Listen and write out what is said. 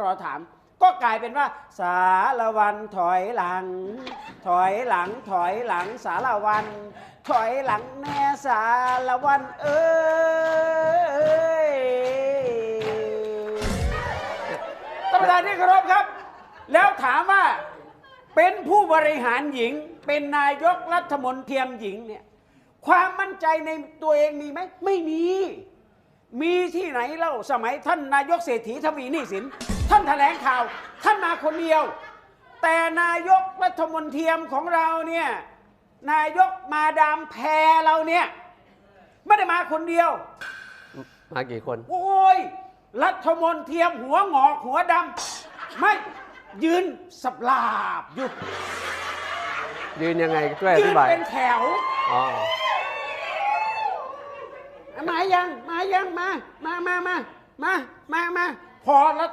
รอถาม ก็กลายเป็นว่า สารวันถอยหลัง ถอยหลังถอยหลังสารวัน ถอยหลังแน่สารวันเอ้ยท่านประธานที่เคารพครับ แล้วถามว่าเป็นผู้บริหารหญิง เป็นนายกรัฐมนตรีหญิงเนี่ยความมั่นใจในตัวเองมีไหมไม่มี มีที่ไหนเล่าสมัยท่านนายกเศรษฐีทวีนิสิน ท่านแถลงข่าว ท่านมาคนเดียว แต่นายกรัฐมนตรีของเราเนี่ยนายกมาดามแพรเราเนี่ยไม่ได้มาคนเดียว มากี่คน โอ้ยรัฐมนตรีหัวงอกหัวดำไม่ยืนสับลาบอยู่ยืนยังไงช่วยอยืธินบายเป็นแถว อ๋อ มายัง มายังมา มามามามามามาพอแล้ว